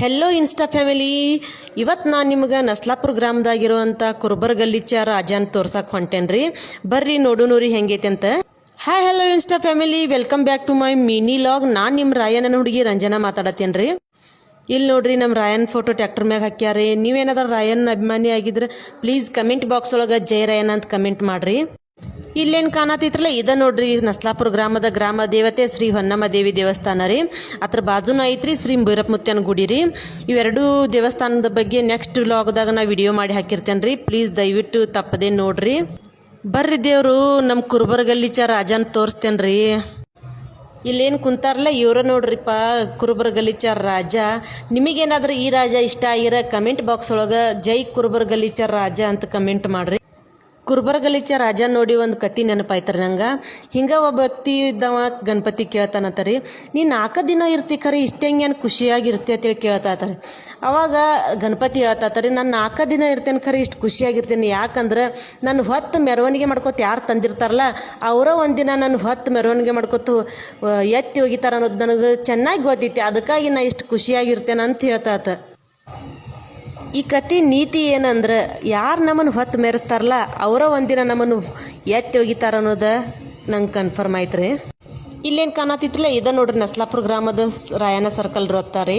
Hello insta family ಇವತ್ತು ನಾನು ನಿಮ್ಗೆ ನಸ್ಲಾಪುರ ಗ್ರಾಮದಾಗಿರುವಂಥ ಕುರ್ಬರ್ ಗಲ್ಲಿಚಾರ ರಾಜಾನ್ ತೋರ್ಸಕ್ಕೆ ಹೊಂಟೇನ್ರಿ. ಬರ್ರಿ ನೋಡುನೂರಿ ಹೆಂಗೈತೆ ಅಂತ hi hello insta family welcome back to my mini vlog ನಾನು ನಿಮ್ಮ ರಾಯಣ್ಣನ ಹುಡುಗಿ ರಂಜನಾ ಮಾತಾಡತ್ತೇನ್ರಿ. ಇಲ್ಲಿ ನೋಡ್ರಿ ನಮ್ಮ ರಾಯನ್ ಫೋಟೋ ಟ್ಯಾಕ್ಟರ್ ಮ್ಯಾಗ ಹಾಕ್ಯಾರಿ ನೀವೇನಾದ್ರೂ ರಾಯನ್ ಅಭಿಮಾನಿ ಆಗಿದ್ರೆ ಪ್ಲೀಸ್ ಕಮೆಂಟ್ ಬಾಕ್ಸ್ ಒಳಗೆ ಜೈ ರಾಯನ್ ಅಂತ ಕಮೆಂಟ್ ಮಾಡ್ರಿ. ಇಲ್ಲೇನು ಕಾಣತೈತ್ರಲ್ಲ ಇದ ನೋಡ್ರಿ ನಸ್ಲಾಪುರ ಗ್ರಾಮದ ಗ್ರಾಮ ದೇವತೆ ಶ್ರೀ ಹೊನ್ನಮ್ಮ ದೇವಿ ದೇವಸ್ಥಾನ ರೀ. ಅದ್ರ ಬಾಜುನ ಐತ್ರಿ ಶ್ರೀ ಭೈರಪ್ಪ ಮುತ್ಯನ ಗುಡಿ ರೀ. ಇವೆರಡೂ ದೇವಸ್ಥಾನದ ಬಗ್ಗೆ ನೆಕ್ಸ್ಟ್ ವ್ಲಾಗ್ದಾಗ ನಾ ವಿಡಿಯೋ ಮಾಡಿ ಹಾಕಿರ್ತೇನೆ ರೀ. ಪ್ಲೀಸ್ ದಯವಿಟ್ಟು ತಪ್ಪದೆ ನೋಡ್ರಿ. ಬರ್ರಿ ದೇವರು ನಮ್ಮ ಕುರುಬರಗಲ್ಲಿಚ ರಾಜನ್ ತೋರಿಸ್ತೇನೆ ರೀ. ಇಲ್ಲೇನು ಕುಂತಾರಲ್ಲ ಇವರ ನೋಡ್ರಿಪ್ಪ ಕುರುಬರ ಗಲಿಚಾರ್ ರಾಜ. ನಿಮಗೇನಾದ್ರೂ ಈ ರಾಜ ಇಷ್ಟ ಆಗಿರ ಕಮೆಂಟ್ ಬಾಕ್ಸ್ ಒಳಗೆ ಜೈ ಕುರುಬರ ಗಲಿಚಾರ್ ರಾಜ ಅಂತ ಕಮೆಂಟ್ ಮಾಡ್ರಿ. ಕುರುಬರ ಗಲಿಚ ರಾಜ ನೋಡಿ ಒಂದು ಕತಿ ನೆನಪಾಯ್ತಾರೆ ನಂಗೆ. ಹಿಂಗೆ ಒಬ್ಬ ವ್ಯಕ್ತಿ ಇದ್ದವ ಗಣಪತಿ ಕೇಳ್ತಾನಂತಾರಿ, ನೀ ನಾಲ್ಕು ದಿನ ಇರ್ತಿ ಖರೆ, ಇಷ್ಟೇ ಏನು ಖುಷಿಯಾಗಿರ್ತಿ? ಅಂತೇಳಿ ಕೇಳ್ತಾತಾರೆ. ಅವಾಗ ಗಣಪತಿ ಹೇಳ್ತಾತಾರೆ, ನಾನು ನಾಲ್ಕು ದಿನ ಇರ್ತೇನೆ ಖರೆ, ಇಷ್ಟು ಖುಷಿಯಾಗಿರ್ತೇನೆ. ಯಾಕಂದ್ರೆ ನಾನು ಹೊತ್ತು ಮೆರವಣಿಗೆ ಮಾಡ್ಕೊತ ಯಾರು ತಂದಿರ್ತಾರಲ್ಲ, ಅವರ ಒಂದಿನ ನಾನು ಹೊತ್ತು ಮೆರವಣಿಗೆ ಮಾಡ್ಕೊತ ಎತ್ತಿ ಹೋಗಿತಾರ ಅನ್ನೋದು ನನಗೆ ಚೆನ್ನಾಗಿ ಗೊತ್ತೈತಿ. ಅದಕ್ಕಾಗಿ ನಾ ಇಷ್ಟು ಖುಷಿಯಾಗಿರ್ತೇನೆ ಅಂತ ಹೇಳ್ತಾತ. ಈ ಕತೆ ನೀತಿ ಏನಂದ್ರೆ ಯಾರು ನಮ್ಮನ್ನು ಹೊತ್ತು ಮೆರೆಸ್ತಾರಲ್ಲ, ಅವರ ಒಂದಿನ ನಮ್ಮನ್ನು ಎತ್ತಿ ಒಗಿತಾರ ಅನ್ನೋದು ನಂಗೆ ಕನ್ಫರ್ಮ್ ಆಯ್ತು ರೀ ಇಲ್ಲೇನು ಕಾಣತಿತ್ತಲ್ಲ ಇದ ನೋಡ್ರಿ ನಸ್ಲಾಪುರ ಗ್ರಾಮದ ರಾಯನ ಸರ್ಕಲ್ ರೀ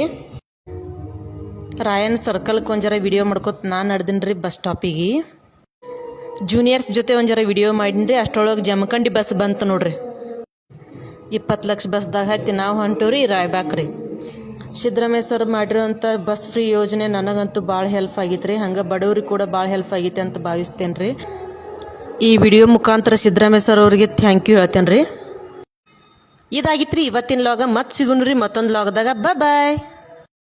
ರಾಯನ್ ಸರ್ಕಲ್ಗೆ ಒಂಜರ ವಿಡಿಯೋ ಮಾಡ್ಕೊತ ನಾನು ನಡೆದಿನಿ ರೀ ಬಸ್ ಸ್ಟಾಪಿಗೆ ಜೂನಿಯರ್ಸ್ ಜೊತೆ ಒಂಜರ ಜರ ವಿಡಿಯೋ ಮಾಡಿನ್ರಿ, ಅಷ್ಟೊಳಗೆ ಜಮಖಂಡಿ ಬಸ್ ಬಂತು ನೋಡ್ರಿ. ಇಪ್ಪತ್ತು ಲಕ್ಷ ಬಸ್ದಾಗ ಹತ್ತಿ ನಾವು ಹೊಂಟೂರಿ ರಾಯ್ಬಾಕ್ರಿ. ಸಿದ್ದರಾಮಯ್ಯ ಸರ್ ಮಾಡಿರೋಂಥ ಬಸ್ ಫ್ರೀ ಯೋಜನೆ ನನಗಂತೂ ಭಾಳ ಹೆಲ್ಪ್ ಆಗೈತೆ ರೀ ಹಂಗೆ ಬಡವ್ರಿಗೆ ಕೂಡ ಭಾಳ ಹೆಲ್ಪ್ ಆಗೈತೆ ಅಂತ ಭಾವಿಸ್ತೇನೆ ರೀ ಈ ವಿಡಿಯೋ ಮುಖಾಂತರ ಸಿದ್ದರಾಮಯ್ಯ ಸರ್ ಅವ್ರಿಗೆ ಥ್ಯಾಂಕ್ ಯು ಹೇಳ್ತೇನೆ ರೀ ಇದಾಗಿತ್ತು ರೀ ಇವತ್ತಿನ ಲಾಗ ಮತ್ತೆ ಸಿಗುಣ್ರಿ ಮತ್ತೊಂದು ಲಾಗದಾಗ ಬಾಯ್